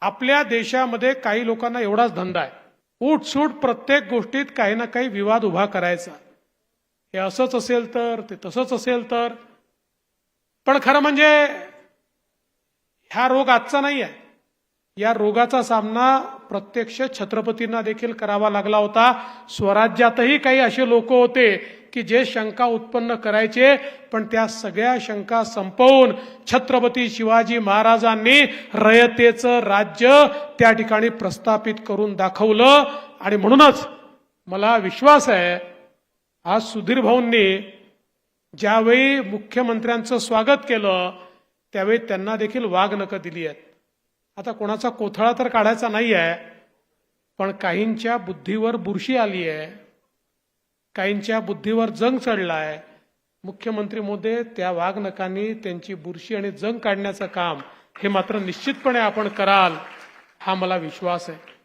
आपल्या देशामध्ये काही लोकांना एवढाच धंदा आहे. उठसूट प्रत्येक गोष्टीत काही ना काही विवाद उभा करायचा. हे असंच असेल तर ते तसंच असेल तर. पण खरं म्हणजे हा रोग आजचा नाही आहे या रोगाचा सामना प्रत्यक्ष छत्रपतींना देखील करावा लागला होता. स्वराज्यातही काही असे लोक होते की जे शंका उत्पन्न करायचे पण त्या सगळ्या शंका संपवून छत्रपती शिवाजी महाराजांनी रयतेचं राज्य त्या ठिकाणी प्रस्थापित करून दाखवलं. आणि म्हणूनच मला विश्वास आहे आज सुधीर भाऊंनी ज्यावेळी मुख्यमंत्र्यांचं स्वागत केलं त्यावेळी त्यांना देखील वागणकं दिली आहेत. आता कोणाचा कोथळा तर काढायचा नाही आहे पण काहींच्या बुद्धीवर बुरशी आली आहे काहींच्या बुद्धीवर जंग चढला आहे मुख्यमंत्री मोदी त्या वाघनकांनी त्यांची बुरशी आणि जंग काढण्याचं काम हे मात्र निश्चितपणे आपण कराल हा मला विश्वास आहे.